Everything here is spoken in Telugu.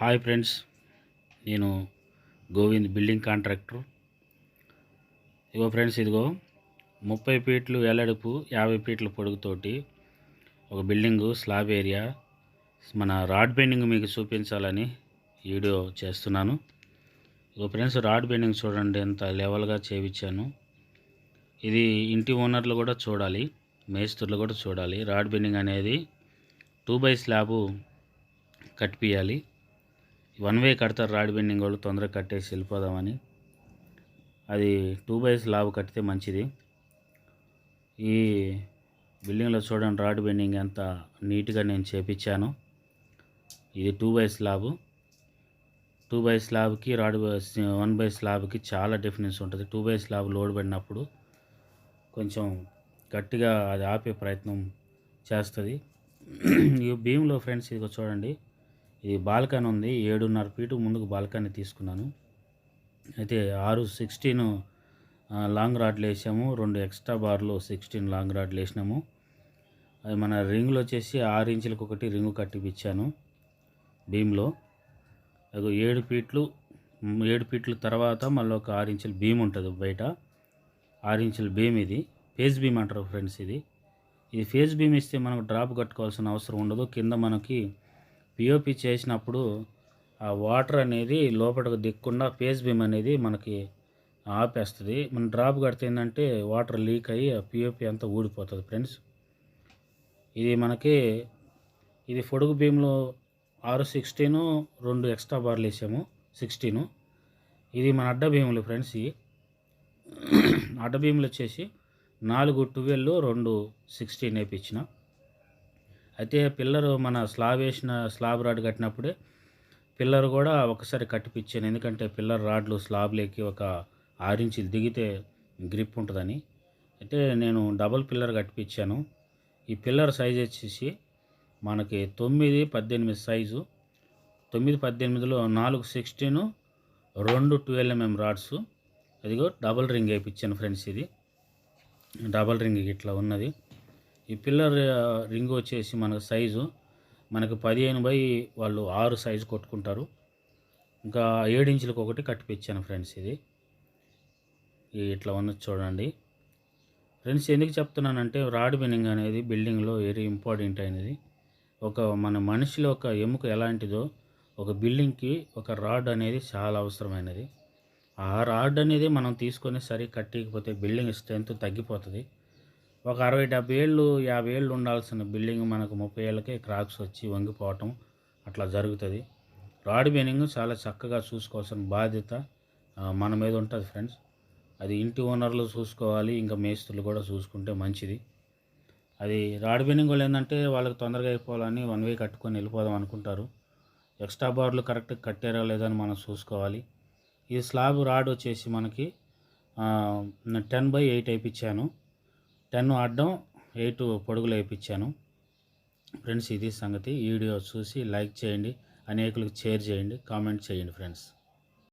హాయ్ ఫ్రెండ్స్ నేను గోవింద్ బిల్డింగ్ కాంట్రాక్టర్. ఇగో ఫ్రెండ్స్ ఇదిగో ముప్పై ఫీట్లు ఎల్లడుపు యాభై ఫీట్ల పొడుగుతోటి ఒక బిల్డింగు స్లాబ్ ఏరియా. మన రాడ్ బెండింగ్ మీకు చూపించాలని వీడియో చేస్తున్నాను. ఇగో ఫ్రెండ్స్ రాడ్ బెండింగ్ చూడండి ఎంత లెవెల్గా చేయించాను. ఇది ఇంటి ఓనర్లు కూడా చూడాలి మేస్త్రులు కూడా చూడాలి. రాడ్ బెండింగ్ అనేది టూ బై స్లాబు కట్టిపియాలి వన్ వే కడతారు రాడ్ బెండింగ్ వాళ్ళు తొందరగా కట్టేసి వెళ్ళిపోదామని. అది టూ బై స్లాబ్ కట్టితే మంచిది. ఈ బిల్డింగ్లో చూడండి రాడ్ బెండింగ్ ఎంత నీట్గా నేను చేపించాను. ఇది two by slab two by స్లాబ్కి rod one by స్లాబ్కి చాలా డిఫరెన్స్ ఉంటుంది. టూ బై స్లాబ్ లోడ్ పడినప్పుడు కొంచెం గట్టిగా అది ఆపే ప్రయత్నం చేస్తుంది. ఈ భీమ్లో ఫ్రెండ్స్ ఇది చూడండి. ఇది బాల్కనీ ఉంది. ఏడున్నర ఫీటు ముందుకు బాల్కనీ తీసుకున్నాను. అయితే ఆరు సిక్స్టీన్ లాంగ్ రాడ్లు వేసాము. రెండు ఎక్స్ట్రా బార్లు సిక్స్టీన్ లాంగ్ రాడ్లు వేసినాము. అది మన రింగులు వచ్చేసి ఆరు ఇంచులకు ఒకటి రింగు కట్టిపిచ్చాను భీమ్లో అది ఏడు ఫీట్లు ఏడు ఫీట్ల తర్వాత మళ్ళీ ఒక ఆరు ఇంచుల భీమ్ ఉంటుంది బయట. ఆరు ఇంచుల భీమ్ ఇది. ఫేస్ బీమ్ అంటారు ఫ్రెండ్స్ ఇది. ఇది ఫేస్ బీమ్ ఇస్తే మనకు డ్రాప్ కట్టుకోవాల్సిన అవసరం ఉండదు. కింద మనకి పిఓపి చేసినప్పుడు ఆ వాటర్ అనేది లోపలికి దిక్కుండా ఫేస్ బీమ్ అనేది మనకి ఆపేస్తుంది. మనం డ్రాప్ కడితే ఏంటంటే వాటర్ లీక్ అయ్యి ఆ పిఓపి అంతా ఊడిపోతుంది ఫ్రెండ్స్ ఇది మనకి ఇది పొడుగు బీమ్లో ఆరు సిక్స్టీను రెండు ఎక్స్ట్రా బార్లు వేసాము సిక్స్టీను ఇది మన అడ్డ భీములు ఫ్రెండ్స్ ఇవి. అడ్డ భీములు వచ్చేసి నాలుగు ట్వెల్వ్ రెండు సిక్స్టీన్ వేయించిన అయితే పిల్లరు మన స్లాబ్ వేసిన స్లాబ్ రాడ్ కట్టినప్పుడే పిల్లర్ కూడా ఒకసారి కట్టిపించాను ఎందుకంటే పిల్లర్ రాడ్లు స్లాబ్లోకి ఒక ఆరు ఇంచులు దిగితే గ్రిప్ ఉంటుందని. అయితే నేను డబుల్ పిల్లర్ కట్టిపించాను ఈ పిల్లర్ సైజ్ వచ్చేసి మనకి తొమ్మిది పద్దెనిమిది సైజు. తొమ్మిది పద్దెనిమిదిలో నాలుగు సిక్స్టీన్ రెండు ట్వెల్వ్ ఎంఎం రాడ్స్. అదిగో డబుల్ రింగ్ వేయించాను ఫ్రెండ్స్ ఇది. డబల్ రింగ్ ఇట్లా ఉన్నది. ఈ పిల్లర్ రింగ్ వచ్చేసి మనకు సైజు. మనకు పదిహేను బై వాళ్ళు ఆరు సైజు కొట్టుకుంటారు. ఇంకా ఏడించులకు ఒకటి కట్టిపించాను ఫ్రెండ్స్ ఇది. ఇట్లా ఉన్నది చూడండి. ఫ్రెండ్స్ ఎందుకు చెప్తున్నానంటే రాడ్ బిన్నింగ్ అనేది బిల్డింగ్లో వెరీ ఇంపార్టెంట్ అయినది. ఒక మన మనిషిలో ఒక ఎముక ఎలాంటిదో ఒక బిల్డింగ్కి ఒక రాడ్ అనేది చాలా అవసరమైనది. ఆ రాడ్ అనేది మనం తీసుకొని సరి కట్టకపోతే బిల్డింగ్ స్ట్రెంత్ తగ్గిపోతుంది. ఒక అరవై డెబ్బై ఏళ్ళు యాభై ఏళ్ళు ఉండాల్సిన బిల్డింగ్ మనకు ముప్పై ఏళ్ళకే క్రాక్స్ వచ్చి వంగిపోవటం అట్లా జరుగుతుంది. రాడ్ బెనింగ్ చాలా చక్కగా చూసుకోవాల్సిన బాధ్యత మన మీద ఉంటుంది ఫ్రెండ్స్. అది ఇంటి ఓనర్లు చూసుకోవాలి ఇంకా మేస్త్రులు కూడా చూసుకుంటే మంచిది. అది రాడ్ బెండింగ్ వాళ్ళు ఏంటంటే వాళ్ళకి తొందరగా అయిపోవాలని వన్ వే కట్టుకొని వెళ్ళిపోదాం అనుకుంటారు. ఎక్స్ట్రా బార్లు కరెక్ట్ కట్టారా లేదని మనం చూసుకోవాలి. ఈ స్లాబ్ రాడ్ వచ్చేసి మనకి టెన్ బై ఎయిట్ అయిపించాను టెన్ అడ్డం ఎయిట్ పొడుగులు వేయించాను. ఫ్రెండ్స్ ఇది సంగతి. ఈ వీడియో చూసి లైక్ చేయండి అనేకులకు షేర్ చేయండి కామెంట్ చేయండి ఫ్రెండ్స్.